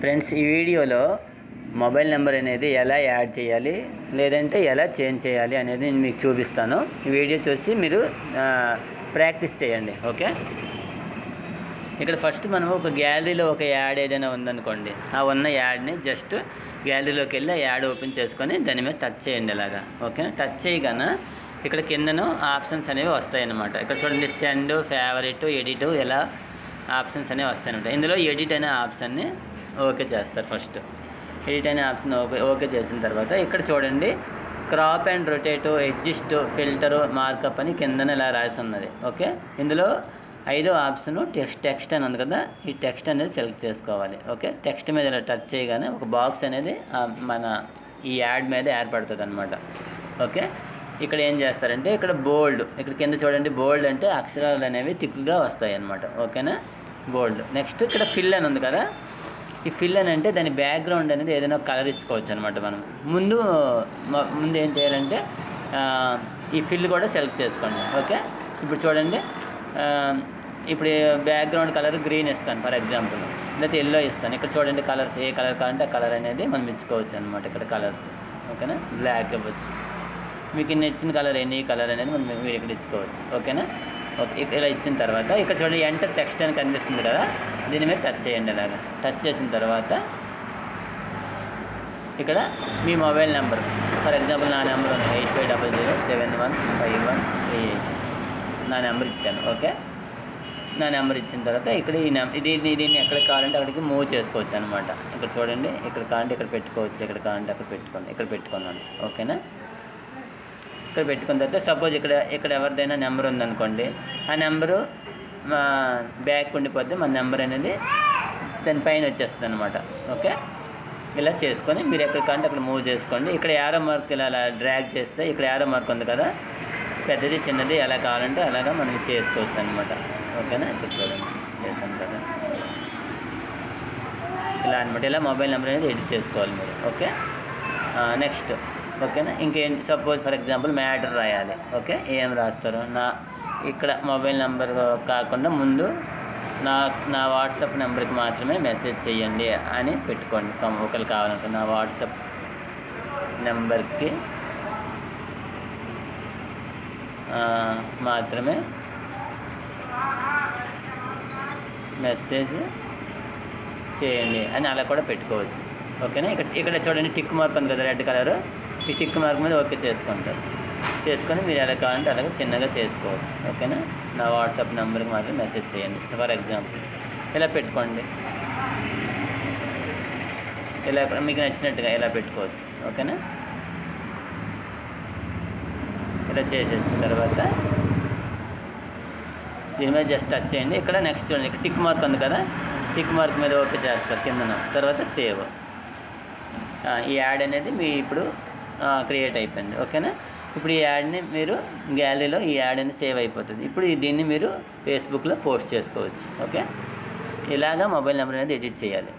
Friends ఈ వీడియోలో mobile number అనేది ఎలా యాడ్ చేయాలి లేదంటే ఎలా చేంజ్ చేయాలి అనేది నేను మీకు చూపిస్తాను. ఈ వీడియో చూసి మీరు ప్రాక్టీస్ చేయండి ఓకే? ఇక్కడ ఫస్ట్ మనం ఒక గ్యాలరీలో ఒక యాడ్ ఏదైనా ఉందనుకోండి ఆ ఉన్న యాడ్ని జస్ట్ గ్యాలరీలోకి వెళ్ళి ఆ యాడ్ ఓపెన్ చేసుకొని దాని మీద టచ్ చేయండి ఇలాగా ఓకే? టచ్ చేయగానే ఇక్కడ కిందను ఆప్షన్స్ అనేవి వస్తాయన్నమాట. ఇక్కడ చూడండి సెండ్ ఫేవరెట్ ఎడిట్ ఇలా ఆప్షన్స్ అనేవి వస్తాయన్నమాట. ఇందులో ఎడిట్ అనే ఆప్షన్ని ఓకే చేస్తారు ఫస్ట్. ఎడిట్ అనే ఆప్షన్ ఓకే ఓకే చేసిన తర్వాత ఇక్కడ చూడండి crop and rotate exist filter markup అని కిందన ఇలా రాసి ఉన్నది ఓకే? ఇందులో ఐదో ఆప్షన్ టెక్స్ట్ టెక్స్ట్ అని ఉంది కదా ఈ టెక్స్ట్ అనేది సెలెక్ట్ చేసుకోవాలి. ఓకే? టెక్స్ట్ మీద ఇలా టచ్ చేయగానే ఒక బాక్స్ అనేది మన ఈ యాడ్ మీద ఏర్పడుతుంది అనమాట ఓకే? ఇక్కడ ఏం చేస్తారంటే ఇక్కడ బోల్డ్ ఇక్కడ కింద చూడండి బోల్డ్ అంటే అక్షరాలు అనేవి తిక్కుగా వస్తాయి అనమాట ఓకేనా? బోల్డ్ నెక్స్ట్ ఇక్కడ ఫిల్ అని ఉంది కదా ఈ ఫిల్ అని అంటే దాని బ్యాక్గ్రౌండ్ అనేది ఏదైనా కలర్ ఇచ్చుకోవచ్చు అనమాట మనం. ముందు ముందు ఏం చేయాలంటే ఈ ఫిల్ కూడా సెలెక్ట్ చేసుకోండి ఓకే? ఇప్పుడు చూడండి ఇప్పుడు బ్యాక్గ్రౌండ్ కలర్ గ్రీన్ ఇస్తాను ఫర్ ఎగ్జాంపుల్ లేకపోతే ఎల్లో ఇస్తాను. ఇక్కడ చూడండి కలర్స్ ఏ కలర్ కావాలంటే ఆ కలర్ అనేది మనం ఇచ్చుకోవచ్చు అనమాట ఇక్కడ కలర్స్ ఓకేనా? బ్లాక్ ఇవ్వచ్చు. మీకు నచ్చిన కలర్ ఎన్ని కలర్ అనేది మనం మీరు ఇక్కడ ఇచ్చుకోవచ్చు. ఓకేనా? ఓకే ఇలా ఇచ్చిన తర్వాత ఇక్కడ చూడండి ఎంటర్ టెక్స్ట్ అని కనిపిస్తుంది కదా దీని మీద టచ్ చేయండి అలాగా. టచ్ చేసిన తర్వాత ఇక్కడ మీ మొబైల్ నెంబర్ ఫర్ ఎగ్జాంపుల్ నా నెంబర్ ఉంది eight five double zero seven one five one three eight నా నెంబర్ ఇచ్చాను ఓకే? నా నెంబర్ ఇచ్చిన తర్వాత ఇక్కడ ఈ నెంబర్ ఇది ఇది- దీన్ని ఎక్కడ కావాలంటే అక్కడికి మూవ్ చేసుకోవచ్చు అనమాట ఇక్కడ చూడండి ఇక్కడ కావాలంటే ఇక్కడ పెట్టుకోవచ్చు ఇక్కడ కావాలంటే అక్కడ పెట్టుకోండి ఇక్కడ పెట్టుకున్నాను ఓకేనా? ఇక్కడ పెట్టుకున్న తర్వాత సపోజ్ ఇక్కడ ఇక్కడ ఎవరిదైనా నెంబర్ ఉందనుకోండి ఆ నెంబరు మా బ్యాక్ ఉండిపోతే మన నెంబర్ అనేది దాని పైన వచ్చేస్తుంది అనమాట ఓకే ఇలా చేసుకొని మీరు ఎక్కడికంటే అక్కడ మూవ్ చేసుకోండి. ఇక్కడ యారో మార్క్ ఇలా అలా డ్రాగ్ చేస్తే ఇక్కడ యారో మార్క్ ఉంది కదా పెద్దది చిన్నది ఎలా కావాలంటే అలాగా మనం చేసుకోవచ్చు అనమాట ఓకేనా ఇక్కడ చూడండి. చేశాను కదా. ఇలా అనమాట ఇలా మొబైల్ నెంబర్ అనేది ఎడిట్ చేసుకోవాలి మీరు. ఓకే నెక్స్ట్ ఓకేనా? ఇంకేంటి సపోజ్ ఫర్ ఎగ్జాంపుల్ మ్యాటర్ రాయాలి. ఓకే? ఏం రాస్తారు? నా ఇక్కడ మొబైల్ నెంబర్ కాకుండా ముందు నా నా వాట్సాప్ నెంబర్కి మాత్రమే మెసేజ్ చేయండి అని పెట్టుకోండి. ఒకరు కావాలంటే నా వాట్సాప్ నెంబర్కి మాత్రమే మెసేజ్ చేయండి అని అలా కూడా పెట్టుకోవచ్చు. ఓకేనా? ఇక్కడ ఇక్కడ చూడండి టిక్ మార్క్ ఉంది కదా రెడ్ కలర్. ఈ టిక్ మార్క్ మీద ఓకే చేసుకుంటారు. చేసుకొని మీరు ఎలా కావాలంటే అలాగే చిన్నగా చేసుకోవచ్చు. ఓకేనా? నా వాట్సాప్ నెంబర్కి మాత్రం మెసేజ్ చేయండి. For example. ఇలా పెట్టుకోండి. ఇలా మీకు నచ్చినట్టుగా ఇలా పెట్టుకోవచ్చు. ఓకేనా? ఇలా చేసేసిన తర్వాత దీని మీద జస్ట్ టచ్ చేయండి. ఇక్కడ నెక్స్ట్ చూడండి. ఇక్కడ టిక్ మార్క్ ఉంది కదా. టిక్ మార్క్ మీద ఓకే చేస్తారు. కిందన. తర్వాత సేవ్. ఈ యాడ్ అనేది మీ ఇప్పుడు క్రియేట్ అయిపోయింది. ఓకేనా? ఇప్పుడు ఈ యాడ్ని మీరు గ్యాలరీలో ఈ యాడ్ అనేది సేవ్ అయిపోతుంది. ఇప్పుడు దీన్ని మీరు ఫేస్బుక్లో పోస్ట్ చేసుకోవచ్చు. ఓకే? ఇలాగా మొబైల్ నెంబర్ అనేది ఎడిట్ చేయాలి.